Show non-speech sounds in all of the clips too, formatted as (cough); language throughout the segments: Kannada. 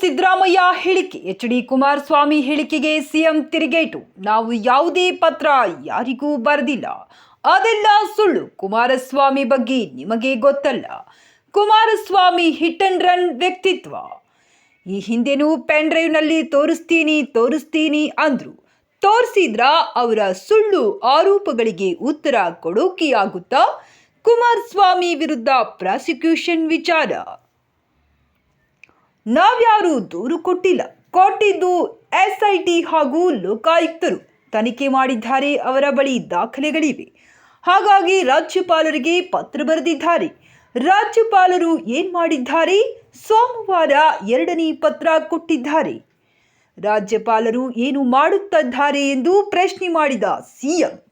ಸಿದ್ದರಾಮಯ್ಯ ಹೇಳಿಕೆ. ಎಚ್ ಡಿ ಕುಮಾರಸ್ವಾಮಿ ಹೇಳಿಕೆಗೆ ಸಿಎಂ ತಿರುಗೇಟು. ನಾವು ಯಾವುದೇ ಪತ್ರ ಯಾರಿಗೂ ಬರೆದಿಲ್ಲ. ಅದೆಲ್ಲ ಸುಳ್ಳು. ಕುಮಾರಸ್ವಾಮಿ ಬಗ್ಗೆ ನಿಮಗೆ ಗೊತ್ತಲ್ಲ. ಕುಮಾರಸ್ವಾಮಿ ಹಿಟ್ ಅಂಡ್ ರನ್ ವ್ಯಕ್ತಿತ್ವ. ಈ ಹಿಂದೆನೂ ಪೆನ್ ಡ್ರೈವ್ನಲ್ಲಿ ತೋರಿಸ್ತೀನಿ ತೋರಿಸ್ತೀನಿ ಅಂದ್ರು. ತೋರಿಸಿದ್ರ ಅವರ ಸುಳ್ಳು ಆರೋಪಗಳಿಗೆ ಉತ್ತರ ಕೊಡೋಕೆಯಾಗುತ್ತಾ, ಕುಮಾರಸ್ವಾಮಿ ವಿರುದ್ಧ ಪ್ರಾಸಿಕ್ಯೂಷನ್ ವಿಚಾರ. ನಾವ್ಯಾರು ದೂರು ಕೊಟ್ಟಿಲ್ಲ. ಕೊಟ್ಟಿದ್ದು ಎಸ್ಐಟಿ ಹಾಗೂ ಲೋಕಾಯುಕ್ತರು. ತನಿಖೆ ಮಾಡಿದ್ದಾರೆ ಅವರ ಬಳಿ ದಾಖಲೆಗಳಿವೆ. ಹಾಗಾಗಿ ರಾಜ್ಯಪಾಲರಿಗೆ ಪತ್ರ ಬರೆದಿದ್ದಾರೆ. ರಾಜ್ಯಪಾಲರು ಏನು ಮಾಡಿದ್ದಾರೆ? ಸೋಮವಾರ ಎರಡನೇ ಪತ್ರ ಕೊಟ್ಟಿದ್ದಾರೆ. ರಾಜ್ಯಪಾಲರು ಏನು ಮಾಡುತ್ತಿದ್ದಾರೆ ಎಂದು ಪ್ರಶ್ನೆ ಮಾಡಿದ ಸಿಎಂ.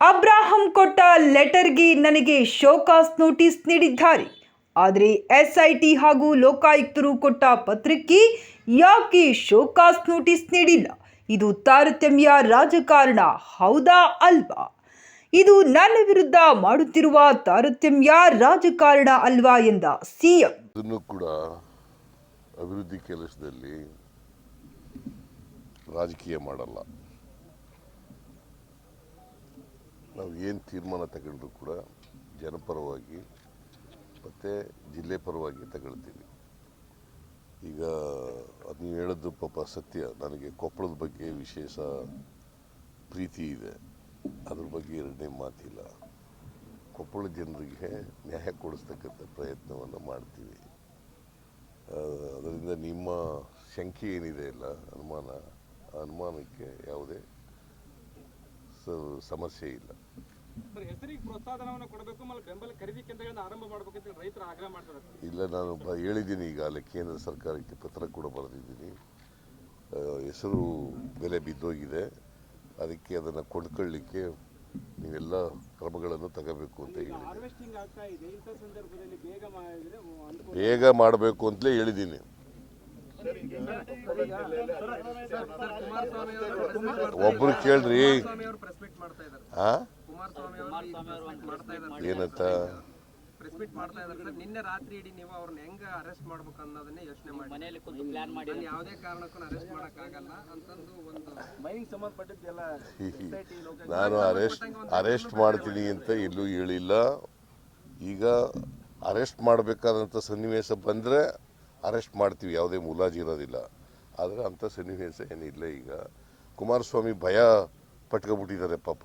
ಅಬ್ರಾಹಂ ಕೊಟ್ಟ ಲೆಟರ್ಗೆ ನನಗೆ ಶೋಕಾಸ್ ನೋಟಿಸ್ ನೀಡಿದ್ದಾರೆ. ಆದರೆ ಎಸ್ಐಟಿ ಹಾಗೂ ಲೋಕಾಯುಕ್ತರು ಕೊಟ್ಟ ಪತ್ರಕ್ಕೆ ಯಾಕೆ ಶೋಕಾಸ್ ನೋಟಿಸ್ ನೀಡಿಲ್ಲ? ಇದು ತಾರತಮ್ಯ ರಾಜಕಾರಣ, ಹೌದಾ ಅಲ್ವಾ? ಇದು ನನ್ನ ವಿರುದ್ಧ ಮಾಡುತ್ತಿರುವ ತಾರತಮ್ಯ ರಾಜಕಾರಣ ಅಲ್ವಾ ಎಂದ ಸಿಎಂ. ಇದನ್ನು ಕೂಡ ಅಭಿವೃದ್ಧಿ ಕೆಲಸದಲ್ಲಿ ರಾಜಕೀಯ ಮಾಡಲ್ಲ. ನಾವು ಏನು ತೀರ್ಮಾನ ತಗೊಂಡ್ರು ಕೂಡ ಜನಪರವಾಗಿ ಮತ್ತು ಜಿಲ್ಲೆ ಪರವಾಗಿ ತಗೊಳ್ತೀವಿ ಈಗ ಅದು ನೀವು ಹೇಳೋದು ಪಾಪ ಸತ್ಯ. ನನಗೆ ಕೊಪ್ಪಳದ ಬಗ್ಗೆ ವಿಶೇಷ ಪ್ರೀತಿ ಇದೆ. ಅದ್ರ ಬಗ್ಗೆ ಎರಡನೇ ಮಾತಿಲ್ಲ. ಕೊಪ್ಪಳ ಜನರಿಗೆ ನ್ಯಾಯ ಕೊಡಿಸ್ತಕ್ಕಂಥ ಪ್ರಯತ್ನವನ್ನು ಮಾಡ್ತೀವಿ. ಅದರಿಂದ ನಿಮ್ಮ ಶಂಕೆ ಏನಿದೆ ಇಲ್ಲ? ಅನುಮಾನ ಅನುಮಾನಕ್ಕೆ ಯಾವುದೇ ಸಮಸ್ಯೆ ಇಲ್ಲ. ಇಲ್ಲ ನಾನು ಹೇಳಿದ್ದೀನಿ ಹೇಳಿದ್ದೀನಿ ಈಗಾಗಲೇ ಕೇಂದ್ರ ಸರ್ಕಾರಕ್ಕೆ ಪತ್ರ ಕೂಡ ಬರೆದಿದ್ದೀನಿ. ಹೆಸರು ಬೆಲೆ ಬಿದ್ದೋಗಿದೆ. ಅದಕ್ಕೆ ಅದನ್ನು ಕೊಂಡ್ಕೊಳ್ಳಿಕ್ಕೆ ನೀವೆಲ್ಲ ಕ್ರಮಗಳನ್ನು ತಗೋಬೇಕು ಅಂತ ಹೇಳಿ ಹಾರ್ವೆಸ್ಟಿಂಗ್ ಆಗ್ತಾ ಇದೆ ಇಂಥ ಸಂದರ್ಭದಲ್ಲಿ ಬೇಗ ಮಾಡಿದ್ರೆ ಅನುಕೂಲ ಬೇಗ ಮಾಡಬೇಕು ಅಂತಲೇ ಹೇಳಿದ್ದೀನಿ. ಒಬ್ರು ಕೇಳ್ರಿ. ಕುಮಾರಸ್ವಾಮಿ ಏನಂತ ಪ್ರೆಸ್ ಮಾಡ್ತಾ ಇದ್ದಾರೆ. ಸರ್ ನಿನ್ನೆ ರಾತ್ರಿ ಇಡೀ ನೀವು ಅವ್ರನ್ನ ಹೆಂಗ ಅರೆಸ್ಟ್ ಮಾಡ್ಬೇಕು ಅನ್ನೋದನ್ನೇ ಯೋಚನೆ ಮಾಡಿ ಮನೆಯಲ್ಲಿ ಕುಂತು ಪ್ಲಾನ್ ಮಾಡಿ ನಾನು ಯಾವುದೇ ಕಾರಣಕ್ಕೂ ಅರೆಸ್ಟ್ ಮಾಡಕ್ ಆಗಲ್ಲ ಅಂತಂದು ಒಂದು ಮೈನಿಂಗ್ ಸಂಬಂಧಪಟ್ಟಿದ್ದೆಲ್ಲ (laughs) ನಾನು ಅರೆಸ್ಟ್ ಅರೆಸ್ಟ್ ಮಾಡ್ತೀನಿ ಅಂತ ಎಲ್ಲೂ ಹೇಳಿಲ್ಲ. ಈಗ ಅರೆಸ್ಟ್ ಮಾಡಬೇಕಾದಂಥ ಸನ್ನಿವೇಶ ಬಂದರೆ ಅರೆಸ್ಟ್ ಮಾಡ್ತೀವಿ. ಯಾವುದೇ ಮುಲಾಜಿ ಇರೋದಿಲ್ಲ. ಆದರೆ ಅಂಥ ಸನ್ನಿವೇಶ ಏನಿಲ್ಲ ಈಗ. ಕುಮಾರಸ್ವಾಮಿ ಭಯ ಪಟ್ಕೊಬಿಟ್ಟಿದ್ದಾರೆ ಪಾಪ.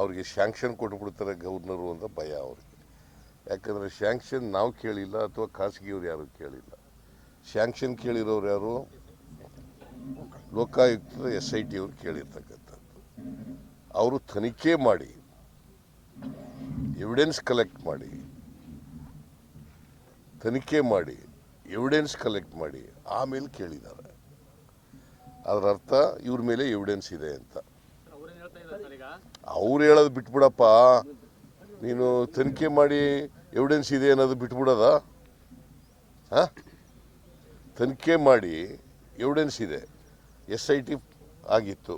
ಅವ್ರಿಗೆ ಶ್ಯಾಂಕ್ಷನ್ ಕೊಟ್ಬಿಡ್ತಾರೆ ಗವರ್ನರು ಅಂತ ಭಯ ಅವ್ರಿಗೆ. ಯಾಕಂದರೆ ಶ್ಯಾಂಕ್ಷನ್ ನಾವು ಕೇಳಿಲ್ಲ ಅಥವಾ ಖಾಸಗಿಯವ್ರು ಯಾರು ಕೇಳಿಲ್ಲ. ಶ್ಯಾಂಕ್ಷನ್ ಕೇಳಿರೋರು ಯಾರು? ಲೋಕಾಯುಕ್ತ ಎಸ್ ಐ ಟಿ ಅವರು ಕೇಳಿರ್ತಕ್ಕಂಥದ್ದು. ಅವರು ತನಿಖೆ ಮಾಡಿ ಎವಿಡೆನ್ಸ್ ಕಲೆಕ್ಟ್ ಮಾಡಿ, ತನಿಖೆ ಮಾಡಿ ಎವಿಡೆನ್ಸ್ ಕಲೆಕ್ಟ್ ಮಾಡಿ, ಆಮೇಲೆ ಕೇಳಿದ್ದಾರೆ ಅದರ ಅರ್ಥ ಇವ್ರ ಮೇಲೆ ಎವಿಡೆನ್ಸ್ ಇದೆ ಅಂತ. ಅವ್ರು ಹೇಳೋದು ಬಿಟ್ಬಿಡಪ್ಪ. ನೀನು ತನಿಖೆ ಮಾಡಿ ಎವಿಡೆನ್ಸ್ ಇದೆ ಅನ್ನೋದು ಬಿಟ್ಬಿಡೋದ? ಹಾಂ? ತನಿಖೆ ಮಾಡಿ ಎವಿಡೆನ್ಸ್ ಇದೆ. ಎಸ್ ಐ ಟಿ ಆಗಿತ್ತು.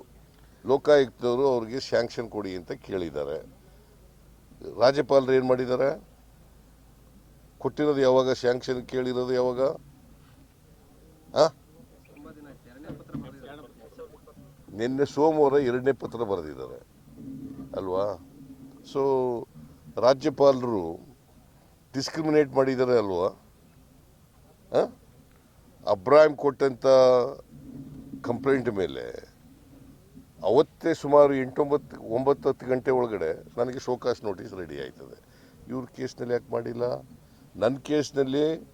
ಲೋಕಾಯುಕ್ತವರು ಅವ್ರಿಗೆ ಸ್ಯಾಂಕ್ಷನ್ ಕೊಡಿ ಅಂತ ಕೇಳಿದ್ದಾರೆ. ರಾಜ್ಯಪಾಲರು ಏನು ಮಾಡಿದ್ದಾರೆ? ಕೊಟ್ಟಿರೋದು ಯಾವಾಗ? ಸ್ಯಾಂಕ್ಷನ್ ಕೇಳಿರೋದು ಯಾವಾಗ? ಹಾಂ ತುಂಬಾ ದಿನ ಆಯ್ತು ಎರಡನೇ ಪತ್ರ ಬರೆದಿದ್ದಾರೆ ನಿನ್ನೆ ಸೋಮವಾರ ಎರಡನೇ ಪತ್ರ ಬರೆದಿದ್ದಾರೆ. ಅಲ್ವಾ? ಸೊ ರಾಜ್ಯಪಾಲರು ಡಿಸ್ಕ್ರಿಮಿನೇಟ್ ಮಾಡಿದ್ದಾರೆ ಅಲ್ವಾ? ಅಬ್ರಾಹಿಂ ಕೊಟ್ಟಂಥ ಕಂಪ್ಲೇಂಟ್ ಮೇಲೆ ಅವತ್ತೇ ಸುಮಾರು ಎಂಟೊಂಬತ್ತು, ಒಂಬತ್ತು ಹತ್ತು ಗಂಟೆ ಒಳಗಡೆ ನನಗೆ ಶೋಕಾಸ್ ನೋಟಿಸ್ ರೆಡಿ ಆಯ್ತದೆ. ಇವ್ರ ಕೇಸ್ನಲ್ಲಿ ಯಾಕೆ ಮಾಡಿಲ್ಲ? ನನ್ನ ಕೇಸ್ನಲ್ಲಿ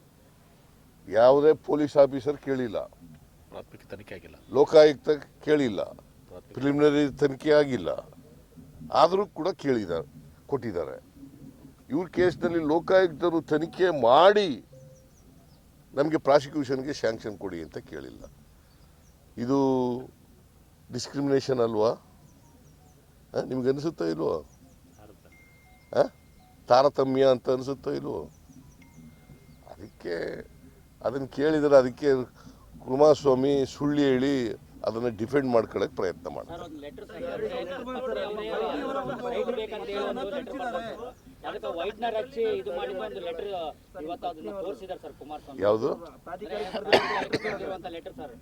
ಯಾವುದೇ ಪೊಲೀಸ್ ಆಫೀಸರ್ ಕೇಳಿಲ್ಲ. ಪ್ರಾಥಮಿಕ ತನಿಖೆ ಆಗಿಲ್ಲ. ಲೋಕಾಯುಕ್ತ ಕೇಳಿಲ್ಲ. ಪ್ರಿಲಿಮಿನರಿ ತನಿಖೆ ಆಗಿಲ್ಲ. ಆದರೂ ಕೂಡ ಕೇಳಿದ್ದಾರೆ ಕೊಟ್ಟಿದ್ದಾರೆ. ಇವ್ರ ಕೇಸ್ನಲ್ಲಿ ಲೋಕಾಯುಕ್ತರು ತನಿಖೆ ಮಾಡಿ ನಮಗೆ ಪ್ರಾಸಿಕ್ಯೂಷನ್ಗೆ ಶ್ಯಾಂಕ್ಷನ್ ಕೊಡಿ ಅಂತ ಕೇಳಿಲ್ಲ. ಇದು ಡಿಸ್ಕ್ರಿಮಿನೇಷನ್ ಅಲ್ವಾ? ನಿಮ್ಗೆ ಅನಿಸುತ್ತೋ ಇಲ್ವೋ? ತಾರತಮ್ಯ ಅಂತ ಅನಿಸುತ್ತೋ ಇಲ್ವೋ? ಅದಕ್ಕೆ ಅದನ್ನು ಕೇಳಿದರೆ ಅದಕ್ಕೆ ಕುಮಾರಸ್ವಾಮಿ ಸುಳ್ಳು ಹೇಳಿ ಅದನ್ನು ಡಿಫೆಂಡ್ ಮಾಡ್ಕೊಳ್ಳೋಕೆ ಪ್ರಯತ್ನ ಮಾಡ್ತಾರೆ ಸರ್ ಒಂದು ಲೆಟರ್ ಬೇಕಂತ ಹೇಳಿ ಒಂದು ಲೆಟರ್ ಅದಕ್ಕೆ ವೈಟ್ನರ್ ಹಚ್ಚಿ ಇದು ಮಾಡಿದ ಒಂದು ಲೆಟರ್ ಇವತ್ತು ಅದನ್ನ ತೋರಿಸಿದ್ದಾರೆ ಸರ್ ಕುಮಾರಸ್ವಾಮಿ. ಯಾವುದು? ಇರುವಂತ ಲೆಟರ್ ಸರ್.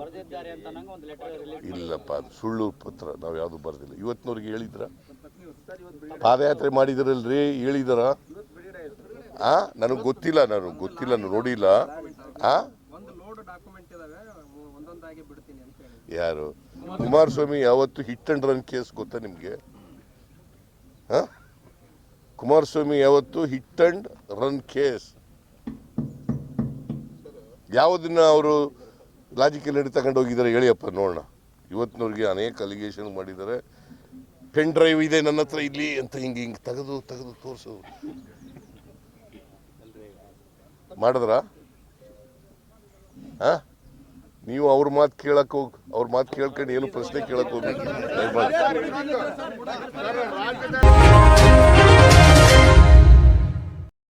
ಬರೆದಿದ್ದಾರೆ ಅಂತ ನಂಗೆ ಒಂದು ಲೆಟರ್ ಇಲ್ಲಪ್ಪ ಅದು ಸುಳ್ಳು ಪತ್ರ ನಾವು ಯಾವುದು ಬರೆದಿಲ್ಲ. ಇವತ್ತಿನವ್ರಿಗೆ ಹೇಳಿದ್ರ? ಪಾದಯಾತ್ರೆ ಮಾಡಿದ್ರಲ್ರಿ ಹೇಳಿದಾರ? ಆ ನನಗೆ ಗೊತ್ತಿಲ್ಲ ನಾನು ಗೊತ್ತಿಲ್ಲ ನೋಡಿಲ್ಲ. ಯಾರು? ಕುಮಾರಸ್ವಾಮಿ ಯಾವತ್ತು ಹಿಟ್ ಅಂಡ್ ರನ್ ಕೇಸ್ ಗೊತ್ತಾ ನಿಮಗೆ? ಕುಮಾರಸ್ವಾಮಿ ಯಾವತ್ತು ಹಿಟ್ ಅಂಡ್ ರನ್ ಕೇಸ್? ಯಾವುದನ್ನ ಅವರು ಲಾಜಿಕಲ್ ನಡಿ ತಗೊಂಡು ಹೋಗಿದ್ದಾರೆ ಹೇಳಿಯಪ್ಪ ನೋಡೋಣ. ಇವತ್ತಿನವ್ರಿಗೆ ಅನೇಕ ಅಲಿಗೇಷನ್ ಮಾಡಿದ್ದಾರೆ. ಪೆನ್ ಡ್ರೈವ್ ಇದೆ ನನ್ನ ಹತ್ರ ಇಲ್ಲಿ ಅಂತ ಹಿಂಗೆ ಹಿಂಗೆ ತೆಗೆದು ತೆಗೆದು ತೋರಿಸೋದು. ಮಾಡಿದ್ರ? ನೀವು ಅವ್ರ ಮಾತು ಕೇಳಕ್ ಹೋಗಿ ಅವ್ರ ಮಾತು ಕೇಳ್ಕೊಂಡು ಏನು ಪ್ರಶ್ನೆ ಕೇಳಕ್ ಹೋಗಿ ದಯಮಾಡಿ.